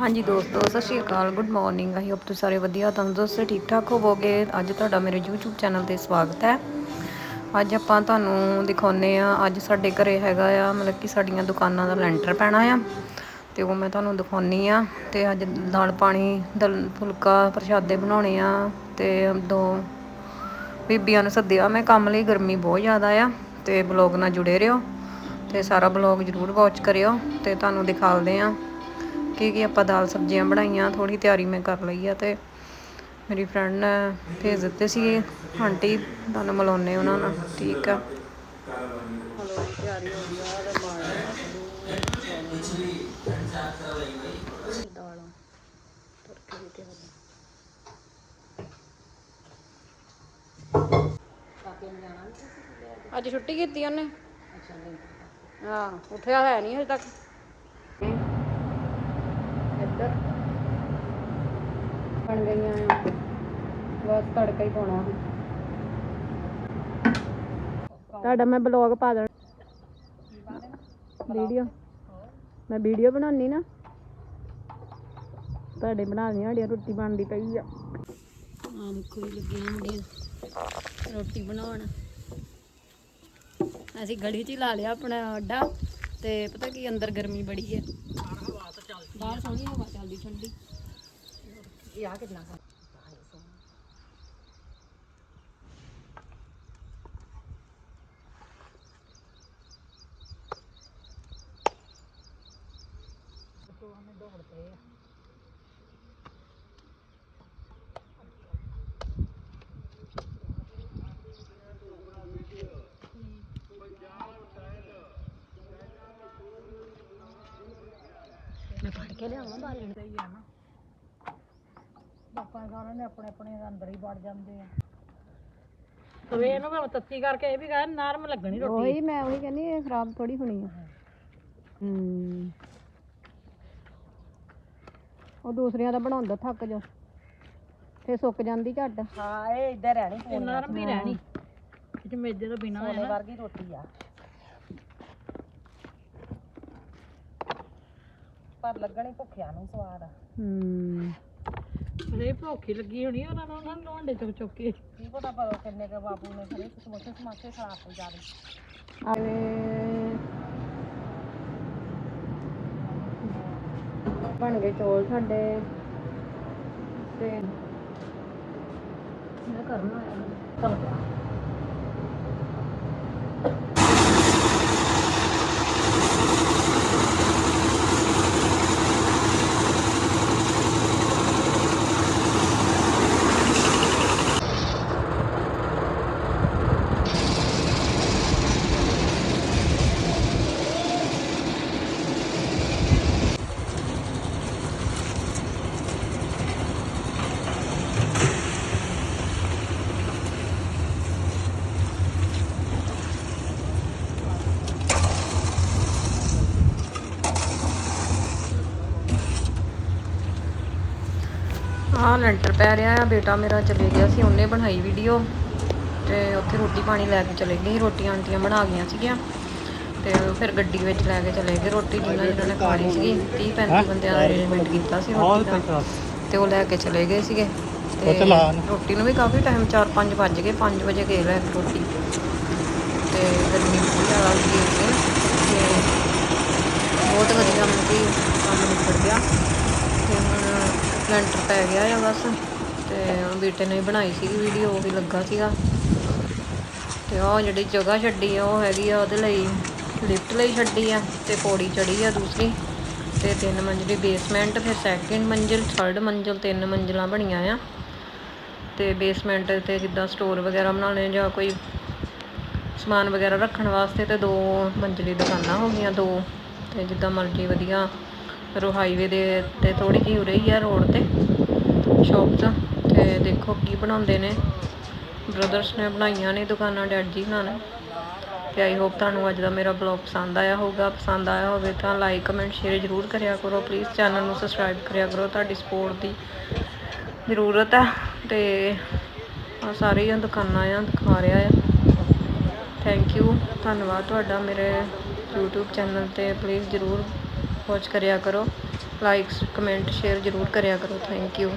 ਹਾਂਜੀ ਦੋਸਤੋ, ਸਤਿ ਸ਼੍ਰੀ ਅਕਾਲ ਗੁੱਡ ਮਾਰਨਿੰਗ ਆਈ ਹੋਪ ਤੁਸੀਂ ਸਾਰੇ ਵਧੀਆ ਤੰਦਰੁਸਤ ਠੀਕ ਠਾਕ ਹੋਵੋਗੇ। ਅੱਜ ਤੁਹਾਡਾ ਮੇਰੇ YouTube ਚੈਨਲ ਤੇ ਸਵਾਗਤ ਹੈ। ਅੱਜ ਆਪਾਂ ਤੁਹਾਨੂੰ ਦਿਖਾਉਨੇ ਆ ਅੱਜ ਸਾਡੇ ਘਰੇ ਹੈਗਾ ਆ, ਮਤਲਬ ਕਿ ਸਾਡੀਆਂ ਦੁਕਾਨਾਂ ਦਾ ਲੈਂਟਰ ਪੈਣਾ ਆ। ਤੇ ਉਹ ਮੈਂ ਤੁਹਾਨੂੰ ਦਿਖਾਉਨੀ ਆ ਤੇ ਅੱਜ ਦਾਲ ਪਾਣੀ, ਦਲ ਫੁਲਕਾ ਪ੍ਰਸ਼ਾਦੇ ਬਣਾਉਣੇ ਆ। ਤੇ ਦੋ ਬੀਬੀਆਂ ਨੂੰ ਸੱਦਿਆ, ਮੈਂ ਕੰਮ ਲਈ ਗਰਮੀ ਬਹੁਤ ਜ਼ਿਆਦਾ ਆ। ਤੇ ਬਲੌਗ ਨਾਲ ਜੁੜੇ ਰਹੋ। ਤੇ ਸਾਰਾ ਬਲੌਗ ਜਰੂਰ ਵਾਚ ਕਰਿਓ। ਤੇ ਤੁਹਾਨੂੰ ਦਿਖਾਉਂਦੇ ਆ ਕੀ ਕੀ ਆਪਾਂ ਦਾਲ ਸਬਜ਼ੀਆਂ ਬਣਾਈਆਂ ਥੋੜੀ ਤਿਆਰੀ ਮੈਂ ਕਰ ਲਈ ਆ ਤੇ ਮੇਰੀ ਫਰੈਂਡ ਨੇ ਭੇਜ ਦਿੱਤੇ ਸੀ ਆਂਟੀ ਤੁਹਾਨੂੰ ਮਿਲਾਉਣੇ ਉਹਨਾਂ ਨਾਲ, ਠੀਕ ਆ। ਹਲੋ ਤਿਆਰੀ ਹੋ ਗਈ ਆ ਤੇ ਦਾਲਾਂ ਤੜਕੇ ਦੀ ਤਿਆਰੀ ਅੱਜ ਛੁੱਟੀ ਕੀਤੀ ਉਹਨੇ? ਹਾਂ, ਉੱਠਿਆ ਹੈ ਨਹੀਂ ਹਜੇ ਤੱਕ। ਇੱਧਰ। ਬਣ ਗਈਆਂ ਆ। ਬਸ ਤੜਕਾ ਹੀ ਪਾਉਣਾ। ਤੁਹਾਡਾ ਮੈਂ ਬਲੌਗ ਪਾ ਦੇਣਾ। ਵੀਡੀਓ। ਮੈਂ ਵੀਡੀਓ ਬਣਾਉਣੀ ਨਾ। ਤੁਹਾਡੇ ਬਣਾ ਲਈਆਂ ਰੋਟੀ ਬਣਦੀ ਪਈ ਆ। ਆ ਦੇਖੋ ਜੀ, ਲੱਗੀਆਂ ਮੁੰਡੀਆਂ ਰੋਟੀ ਬਣਾਉਣ। ਅਸੀਂ ਗਲੀ 'ਚ ਹੀ ਲਾ ਲਿਆ ਆਪਣਾ ਅੱਡਾ ਤੇ ਪਤਾ ਕੀ ਅੰਦਰ ਗਰਮੀ ਬੜੀ ਹੈ। ਬਾਹਰ ਸੋਹਣੀ ਹਵਾ ਚੱਲਦੀ ਠੰਡੀ। ਇਹ ਆ ਕਿੰਨਾ ਮੈਂ ਫੜ ਕੇ ਲਿਆਵਾਂ ਬਾਲਣ। ਤੇ ਲੋਕਾਂ ਸਾਰਿਆਂ ਨੇ ਆਪਣੇ ਆਪਣੇ ਅੰਦਰ ਹੀ ਵੜ ਜਾਂਦੇ ਆ। ਸਵੇਰ ਨੂੰ ਮੈਂ ਤੱਤੀ ਕਰਕੇ ਇਹ ਵੀ ਕਹਾਂ ਨਰਮ ਲੱਗਣੀ ਰੋਟੀ। ਉਹੀ ਮੈਂ ਉਹੀ ਕਹਿੰਦੀ ਇਹ ਖਰਾਬ ਥੋੜੀ ਹੋਣੀ ਆ। ਹੂੰ। ਉਹ ਦੂਸਰਿਆਂ ਦਾ ਬਣਾਉਂਦਾ ਥੱਕ ਜਾ। ਫੇ ਸੁੱਕ ਜਾਂਦੀ ਝੱਟ। ਹਾਂ ਇਹ ਇੱਧਰ ਰਹਿਣੀ ਇਹ ਨਰਮ ਹੀ ਰਹਿਣੀ। ਇਹ ਮੇਜੇ ਤੋਂ ਬਿਨਾ ਹੈ ਨਾ ਵਰਗੀ ਰੋਟੀ ਆ। ਪਰ ਲੱਗਣੀ ਭੁੱਖਿਆਂ ਨੂੰ ਸਵਾਦ ਹੂੰ। ਅਰੇ ਭੁੱਖੀ ਲੱਗੀ ਹੋਣੀ ਉਹਨਾਂ ਨੂੰ ਉਹਨਾਂ ਨੂੰ ਲੋਂਡੇ ਚੁੱਕ ਚੁੱਕ ਕੇ। ਕੀ ਪਤਾ ਪਰ ਕਿੰਨੇ ਕ ਬਾਪੂ ਨੇ ਖਰੇ ਸਮੋਸੇ ਸਮਾਸੇ ਖਾ ਕੇ ਜਾਦੇ ਆਵੇ। ਬਣ ਗਏ ਚੌਲ ਸਾਡੇ। ਤੇ ਮੈਂ ਕਰਨਾ ਆਇਆ। ਚਲ ਆਹ ਲੈਂਟਰ ਪੈ ਰਿਹਾ ਆ। ਬੇਟਾ ਮੇਰਾ ਚਲੇ ਗਿਆ ਸੀ ਉਹਨੇ ਬਣਾਈ ਵੀਡੀਓ ਤੇ ਉੱਥੇ ਰੋਟੀ ਪਾਣੀ ਲੈ ਕੇ ਚਲੇ ਗਏ ਸੀ ਰੋਟੀਆਂ ਆਂਟੀਆਂ ਬਣਾ ਗਈਆਂ ਸੀਗੀਆਂ। ਤੇ ਫਿਰ ਗੱਡੀ ਵਿੱਚ ਲੈ ਕੇ ਚਲੇ ਗਏ। ਰੋਟੀ ਜਿੰਨਾ ਜਿਹਨਾਂ ਨੇ ਖਾਣੀ ਸੀਗੀ 30 35 ਬੰਦਿਆਂ ਦਾ ਅਰੇਂਜਮੈਂਟ ਕੀਤਾ ਸੀ ਰੋਟੀ ਦਾ। ਤੇ ਉਹ ਲੈ ਕੇ ਚਲੇ ਗਏ ਸੀਗੇ। ਤੇ ਰੋਟੀ ਨੂੰ ਵੀ ਕਾਫੀ ਟਾਈਮ 4-5 ਵੱਜ ਗਏ 5 ਵਜੇ ਗਏ ਲੈ ਰੋਟੀ। ਤੇ ਗਰਮੀ ਬਹੁਤ ਜ਼ਿਆਦਾ ਸੀ ਤੇ ਬਹੁਤ ਵਧੀਆ ਮਤਲਬ ਕਿ ਕੰਮ ਨਿਬੜ ਗਿਆ। ਲੈਂਟਰ ਪੈ ਗਿਆ ਆ ਬਸ, ਤੇ ਹੁਣ ਬੇਟੇ ਨੇ ਬਣਾਈ ਸੀ ਵੀਡੀਓ ਉਹ ਵੀ ਲੱਗਾ ਸੀਗਾ। ਤੇ ਉਹ ਜਿਹੜੀ ਜਗ੍ਹਾ ਛੱਡੀ ਆ, ਉਹ ਹੈਗੀ ਆ ਉਹਦੇ ਲਈ ਲਿਫਟ ਲਈ ਛੱਡੀ ਆ, ਤੇ ਪੌੜੀ ਚੜੀ ਆ ਦੂਸਰੀ। ਤੇ ਤਿੰਨ ਮੰਜ਼ਲੀ ਬੇਸਮੈਂਟ ਫਿਰ ਸੈਕਿੰਡ ਮੰਜ਼ਿਲ ਥਰਡ ਮੰਜ਼ਿਲ, ਤਿੰਨ ਮੰਜ਼ਿਲਾਂ ਬਣੀਆਂ ਆ। ਤੇ ਬੇਸਮੈਂਟ ਤੇ ਜਿੱਦਾਂ ਸਟੋਰ ਵਗੈਰਾ ਬਣਾਉਣੇ ਜਾਂ ਕੋਈ ਸਮਾਨ ਵਗੈਰਾ ਰੱਖਣ ਵਾਸਤੇ ਤੇ ਦੋ ਮੰਜ਼ਲੀ ਦੁਕਾਨਾਂ ਹੋ ਗਈਆਂ, ਦੋ। ਤੇ ਜਿੱਦਾਂ ਮਰਜ਼ੀ ਵਧੀਆ ਰੋ ਹਾਈਵੇ ਦੇ ਤੇ ਥੋੜੀ ਜਿਹੀ ਉਰੇ ਹੀ ਆ ਰੋਡ ਤੇ ਸ਼ੌਪਸ ਤੇ। ਦੇਖੋ ਕੀ ਬਣਾਉਂਦੇ ਨੇ। ਬ੍ਰਦਰਸ ਨੇ ਬਣਾਈਆਂ ਨੇ ਦੁਕਾਨਾਂ ਡੈਡ ਜੀ ਨਾਲ ਨੇ। ਤੇ ਆਈ ਹੋਪ ਤੁਹਾਨੂੰ ਅੱਜ ਦਾ ਮੇਰਾ ਬਲੌਗ ਪਸੰਦ ਆਇਆ ਹੋਊਗਾ। ਪਸੰਦ ਆਇਆ ਹੋਵੇ ਤਾਂ ਲਾਈਕ ਕਮੈਂਟ ਸ਼ੇਅਰ ਜ਼ਰੂਰ ਕਰਿਆ ਕਰੋ। ਪਲੀਜ਼ ਚੈਨਲ ਨੂੰ ਸਬਸਕ੍ਰਾਈਬ ਕਰਿਆ ਕਰੋ। ਤੁਹਾਡੀ ਸਪੋਰਟ ਦੀ ਜ਼ਰੂਰਤ ਹੈ ਤੇ ਆ ਸਾਰੀਆਂ ਦੁਕਾਨਾਂ ਆ, ਦਿਖਾ ਰਿਹਾ ਆ। ਥੈਂਕ ਯੂ ਧੰਨਵਾਦ ਤੁਹਾਡਾ ਮੇਰੇ YouTube ਚੈਨਲ ਤੇ। ਪਲੀਜ਼ ਜਰੂਰ ਵਾਚ ਕਰਿਆ ਕਰੋ ਲਾਈਕਸ ਕਮੈਂਟ ਸ਼ੇਅਰ ਜ਼ਰੂਰ ਕਰਿਆ ਕਰੋ ਥੈਂਕ ਯੂ